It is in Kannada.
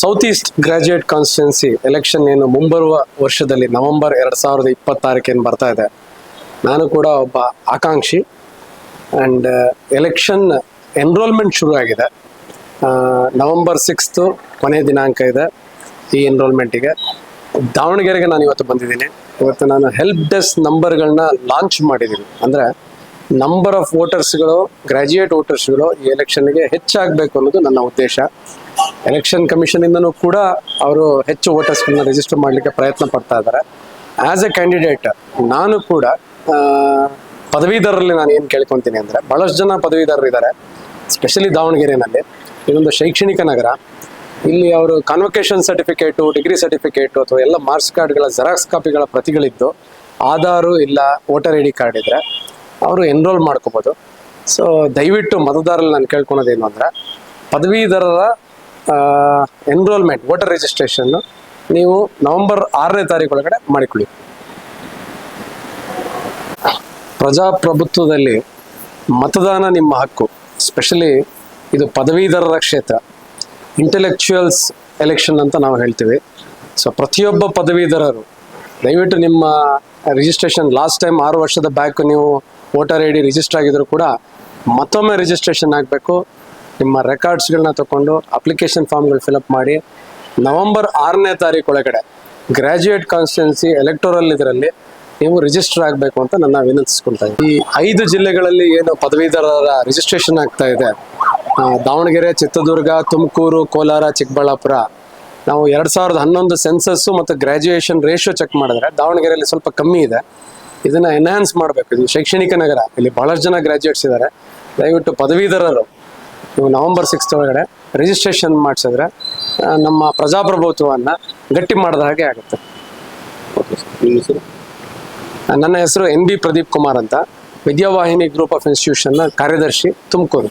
South east graduate constituency election ಏನು ಮುಂಬರುವ ವರ್ಷದಲ್ಲಿ ನವೆಂಬರ್ ಎರಡು ಸಾವಿರದ ಇಪ್ಪತ್ತಾರಕ್ಕೇನು ಬರ್ತಾ ಇದೆ. ನಾನು ಕೂಡ ಒಬ್ಬ ಆಕಾಂಕ್ಷಿ. ಆ್ಯಂಡ್ ಎಲೆಕ್ಷನ್ ಎನ್ರೋಲ್ಮೆಂಟ್ ಶುರು ಆಗಿದೆ. ನವೆಂಬರ್ ಸಿಕ್ಸ್ತು ಕೊನೆಯ ದಿನಾಂಕ ಇದೆ ಈ ಎನ್ರೋಲ್ಮೆಂಟಿಗೆ ದಾವಣಗೆರೆಗೆ ನಾನು ಇವತ್ತು ಬಂದಿದ್ದೀನಿ. ಇವತ್ತು ನಾನು ಹೆಲ್ಪ್ ಡೆಸ್ಕ್ ನಂಬರ್ಗಳನ್ನ ಲಾಂಚ್ ಮಾಡಿದ್ದೀನಿ. ಅಂದರೆ ನಂಬರ್ ಆಫ್ ವೋಟರ್ಸ್ಗಳು ಗ್ರ್ಯಾಜುಯೇಟ್ ವೋಟರ್ಸ್ಗಳು ಈ ಎಲೆಕ್ಷನ್ಗೆ ಹೆಚ್ಚಾಗಬೇಕು ಅನ್ನೋದು ನನ್ನ ಉದ್ದೇಶ. ಎಲೆಕ್ಷನ್ ಕಮಿಷನಿಂದನೂ ಕೂಡ ಅವರು ಹೆಚ್ಚು ವೋಟರ್ಸ್ಗಳನ್ನ ರಿಜಿಸ್ಟರ್ ಮಾಡಲಿಕ್ಕೆ ಪ್ರಯತ್ನ ಪಡ್ತಾ ಇದ್ದಾರೆ. ಆ್ಯಸ್ ಎ ಕ್ಯಾಂಡಿಡೇಟ್ ನಾನು ಕೂಡ ಪದವೀಧರರಲ್ಲಿ ನಾನು ಏನು ಕೇಳ್ಕೊತೀನಿ ಅಂದರೆ ಭಾಳಷ್ಟು ಜನ ಪದವೀಧರರು ಇದ್ದಾರೆ ಸ್ಪೆಷಲಿ ದಾವಣಗೆರೆನಲ್ಲಿ. ಇದೊಂದು ಶೈಕ್ಷಣಿಕ ನಗರ. ಇಲ್ಲಿ ಅವರು ಕಾನ್ವೊಕೇಶನ್ ಸರ್ಟಿಫಿಕೇಟು ಡಿಗ್ರಿ ಸರ್ಟಿಫಿಕೇಟು ಅಥವಾ ಎಲ್ಲ ಮಾರ್ಕ್ಸ್ ಕಾರ್ಡ್ಗಳ ಜೆರಾಕ್ಸ್ ಕಾಪಿಗಳ ಪ್ರತಿಗಳಿದ್ದು, ಆಧಾರು ಇಲ್ಲ ವೋಟರ್ ಐ ಡಿ ಕಾರ್ಡ್ ಇದ್ದರೆ ಅವರು ಎನ್ರೋಲ್ ಮಾಡ್ಕೋಬೋದು. ಸೊ ದಯವಿಟ್ಟು ಮತದಾರರಲ್ಲಿ ನಾನು ಕೇಳ್ಕೊಳೋದೇನು ಅಂದರೆ, ಪದವೀಧರರ ಎನ್ರೋಲ್ಮೆಂಟ್ ವೋಟರ್ ರಿಜಿಸ್ಟ್ರೇಷನ್ ನೀವು ನವೆಂಬರ್ ಆರನೇ ತಾರೀಕು ಒಳಗಡೆ ಮಾಡಿಕೊಳ್ಳಿ. ಪ್ರಜಾಪ್ರಭುತ್ವದಲ್ಲಿ ಮತದಾನ ನಿಮ್ಮ ಹಕ್ಕು. ಸ್ಪೆಷಲಿ ಇದು ಪದವೀಧರರ ಕ್ಷೇತ್ರ. ಇಂಟೆಲೆಕ್ಚುಯಲ್ಸ್ ಎಲೆಕ್ಷನ್ ಅಂತ ನಾವು ಹೇಳ್ತೀವಿ. ಸೊ ಪ್ರತಿಯೊಬ್ಬ ಪದವೀಧರರು, ದಯವಿಟ್ಟು ನಿಮ್ಮ ರಿಜಿಸ್ಟ್ರೇಷನ್ ಲಾಸ್ಟ್ ಟೈಮ್ ಆರು ವರ್ಷದ ಬ್ಯಾಕ್ ನೀವು ವೋಟರ್ ಐ ಡಿ ರಿಜಿಸ್ಟರ್ ಆಗಿದ್ರು ಕೂಡ ಮತ್ತೊಮ್ಮೆ ರಿಜಿಸ್ಟ್ರೇಷನ್ ಆಗಬೇಕು. ನಿಮ್ಮ ರೆಕಾರ್ಡ್ಸ್ಗಳನ್ನ ತಗೊಂಡು ಅಪ್ಲಿಕೇಶನ್ ಫಾರ್ಮ್ಗಳು ಫಿಲಪ್ ಮಾಡಿ ನವೆಂಬರ್ ಆರನೇ ತಾರೀಕು ಒಳಗಡೆ ಗ್ರ್ಯಾಜುಯೇಟ್ ಕಾನ್ಸ್ಟಿಟ್ಯೂನ್ಸಿ ಎಲೆಕ್ಟೋರಲ್ ಇದರಲ್ಲಿ ನೀವು ರಿಜಿಸ್ಟರ್ ಆಗಬೇಕು ಅಂತ ನನ್ನ ವಿನಂತಿಸ್ಕೊಳ್ತಾ ಇದ್ದೀನಿ. ಈ ಐದು ಜಿಲ್ಲೆಗಳಲ್ಲಿ ಏನು ಪದವೀಧರರ ರಿಜಿಸ್ಟ್ರೇಷನ್ ಆಗ್ತಾ ಇದೆ? ದಾವಣಗೆರೆ, ಚಿತ್ರದುರ್ಗ, ತುಮಕೂರು, ಕೋಲಾರ, ಚಿಕ್ಕಬಳ್ಳಾಪುರ. ನಾವು ಎರಡು ಸಾವಿರದ ಹನ್ನೊಂದು ಸೆನ್ಸಸ್ಸು ಮತ್ತು ಗ್ರ್ಯಾಜುಯೇಷನ್ ರೇಷಿಯೋ ಚೆಕ್ ಮಾಡಿದ್ರೆ ದಾವಣಗೆರೆಯಲ್ಲಿ ಸ್ವಲ್ಪ ಕಮ್ಮಿ ಇದೆ. ಇದನ್ನ ಎನ್ಹಾನ್ಸ್ ಮಾಡಬೇಕು. ಇದು ಶೈಕ್ಷಣಿಕ ನಗರ. ಇಲ್ಲಿ ಬಹಳಷ್ಟು ಜನ ಗ್ರಾಜ್ಯುಯೇಟ್ಸ್ ಇದ್ದಾರೆ ದಯವಿಟ್ಟು ಪದವೀಧರರು ನೀವು ನವೆಂಬರ್ ಸಿಕ್ಸ್ತ್ ಒಳಗಡೆ ರಿಜಿಸ್ಟ್ರೇಷನ್ ಮಾಡಿಸಿದ್ರೆ ನಮ್ಮ ಪ್ರಜಾಪ್ರಭುತ್ವವನ್ನು ಗಟ್ಟಿ ಮಾಡಿದ ಹಾಗೆ ಆಗುತ್ತೆ. ನನ್ನ ಹೆಸರು ಎನ್ ಬಿ ಪ್ರದೀಪ್ ಕುಮಾರ್ ಅಂತ. ವಿದ್ಯಾವಾಹಿನಿ ಗ್ರೂಪ್ ಆಫ್ ಇನ್ಸ್ಟಿಟ್ಯೂಷನ್ನ ಕಾರ್ಯದರ್ಶಿ ತುಮಕೂರು.